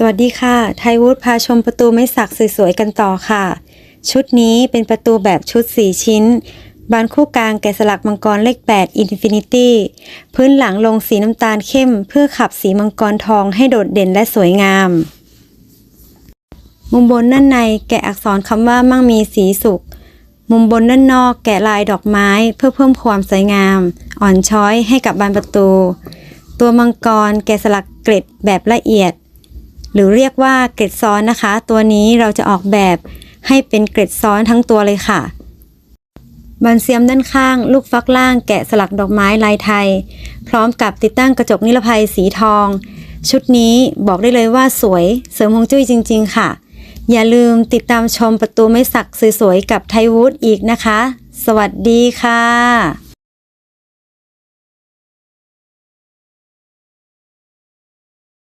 สวัสดีค่ะ ไทยวูดพาชมประตูไม้สักสวยๆกันต่อค่ะ ชุดนี้เป็นประตูแบบชุด 4 ชิ้น บานคู่กลางแกะสลักมังกรเลข 8 Infinity พื้นหลังลงสีน้ำตาลเข้ม เพื่อขับสีมังกรทองให้โดดเด่นและสวยงาม มุมบนด้านในแกะอักษรคำว่ามั่งมีสีสุข มุมบนด้านนอกแกะลายดอกไม้เพื่อเพิ่มความสวยงาม อ่อนช้อยให้กับบานประตู ตัวมังกรแกะสลักเกล็ดแบบละเอียด หรือเรียกว่าเกล็ดซ้อนนะคะ ตัวนี้เราจะออกแบบให้เป็นเกล็ดซ้อนทั้งตัวเลยค่ะ บันเซียมด้านข้าง ลูกฟักล่างแกะสลักดอกไม้ลายไทย พร้อมกับติดตั้งกระจกนิรภัยสีทอง ชุดนี้บอกได้เลยว่าสวยเสริมฮวงจุ้ยจริง ๆ ค่ะ อย่าลืมติดตามชมประตูไม้สักสวยๆกับไทยวูดอีกนะคะ สวัสดีค่ะ